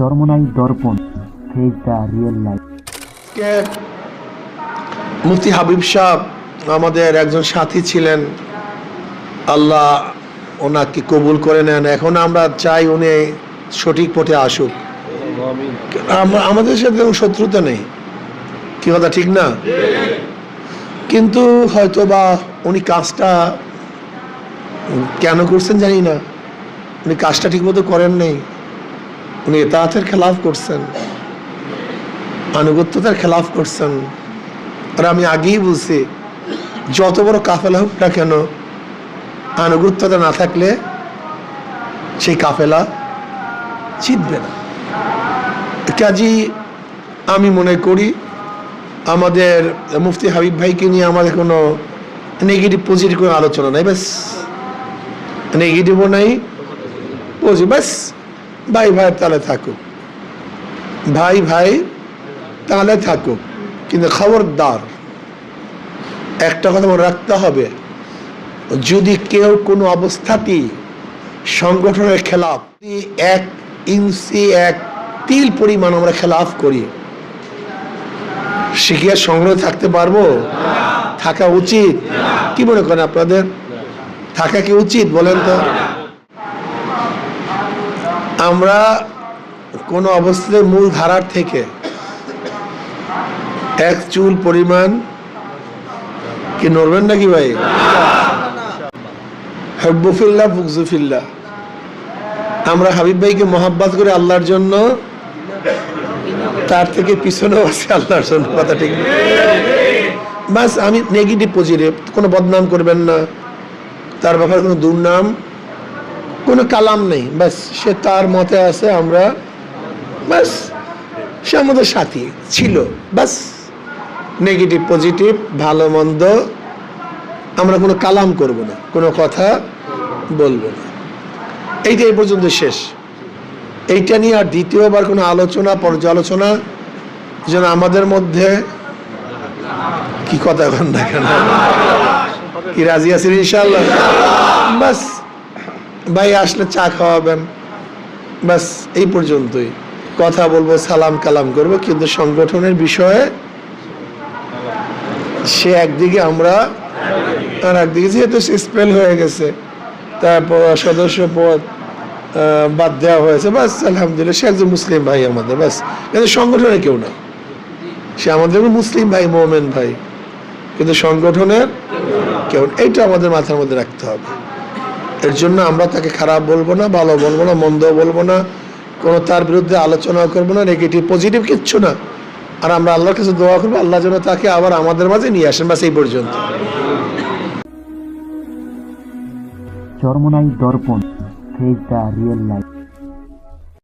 Charmonai Darpan face the real life কে? মুফতি হাবিব সাহ আমাদের একজন সাথী ছিলেন। আল্লাহ ওনাকে কবুল করে নেন। এখন আমরা চাই উনি সঠিক পথে আসুক। আমাদের সাথে শত্রুতা নেই। কি কথা, ঠিক না? কিন্তু হয়তো বা উনি কাজটা কেন করছেন জানি না। উনি কাজটা ঠিকমতো করেন নাই। উনি এতাহাতের খেলাফ করছেন, আনুগত্যতার খেলাফ করছেন। আর আমি আগেই বলছি, যত বড় কাফেলা হোক না কেন, আনুগত্যতা না থাকলে সেই কাফেলা জিতবে না। কাজী আমি মনে করি, আমাদের মুফতি হাবিব ভাইকে নিয়ে আমাদের কোনো নেগেটিভ পজিটিভ কোনো আলোচনা নাই, ব্যাস। নেগেটিভও নাই পজিটিভ ব্যাস। ভাই ভাইয়ের তালে থাকুক। ভাই ভাই তাহলে থাকুক। কিন্তু খবরদার, একটা কথা মনে রাখতে হবে, যদি কেউ কোনো অবস্থাতেই সংগঠনের খেলাফ এক ইঞ্চি, এক তিল পরিমাণ আমরা খেলাফ করি আর সংগ্রহ থাকতে পারব? থাকা উচিত। কি মনে করেন আপনাদের? থাকা কি উচিত বলেন তো? আমরা কোনো অবস্থাতে মূল ধারার থেকে এক চুল পরিমাণ কি নড়বেন নাকি ভাই? হব্বুফিল্লা, ফুকজুফিল্লা। আমরা হাবিব ভাইকে মহাব্বাত করে আল্লাহর জন্য। তার থেকে পিছনেও আছে আল্লাহর জন্য, কথা ঠিক বাস আমি নেগেটিভ পজিটিভ কোনো বদনাম করবেন না। তার ব্যাপারে কোনো দুর্নাম কোনো কালাম নেই। ব্যাস সে তার মতে আছে, আমরা ব্যাস সে আমাদের সাথী ছিল। ব্যাস নেগেটিভ পজিটিভ ভালো, মন্দ, আমরা কোনো কালাম করব না, কোনো কথা বলব না। এইটা এই পর্যন্ত শেষ। এইটা নিয়ে আর দ্বিতীয়বার কোনো আলোচনা, পর্যালোচনা, যেন আমাদের মধ্যে কি কথা এখন না কেন? কি রাজি আছেন ইনশাল্লাহ বাস ভাই, আসলে চা খাওয়াবেন। বাস, এই পর্যন্তই। কথা বলব, সালাম কালাম করব, কিন্তু সংগঠনের বিষয়ে সে একদিকে আমরা আর একদিকে যেহেতু স্পেল হয়ে গেছে, তারপর সদস্য পদ বাদ দেওয়া হয়েছে। বাস, আলহামদুলিল্লাহ, সে একজন মুসলিম ভাই আমাদের, বাস। কিন্তু সংগঠনে কেউ না। সে আমাদের মুসলিম ভাই, মোমেন ভাই। কিন্তু সংগঠনের কেউ। এইটা আমাদের মাথার মধ্যে রাখতে হবে। এর জন্য আমরা তাকে খারাপ বলব না, ভালো বলব না মন্দ বলব না, কোনো তার বিরুদ্ধে আলোচনা করব না নেগেটিভ পজিটিভ কিচ্ছু না। আর আমরা আল্লাহর কাছে দোয়া করব, আল্লাহ যেন তাকে আবার আমাদের মাঝে নিয়ে আসেন বা সেই পর্যন্ত। Charmonai Darpan face the real life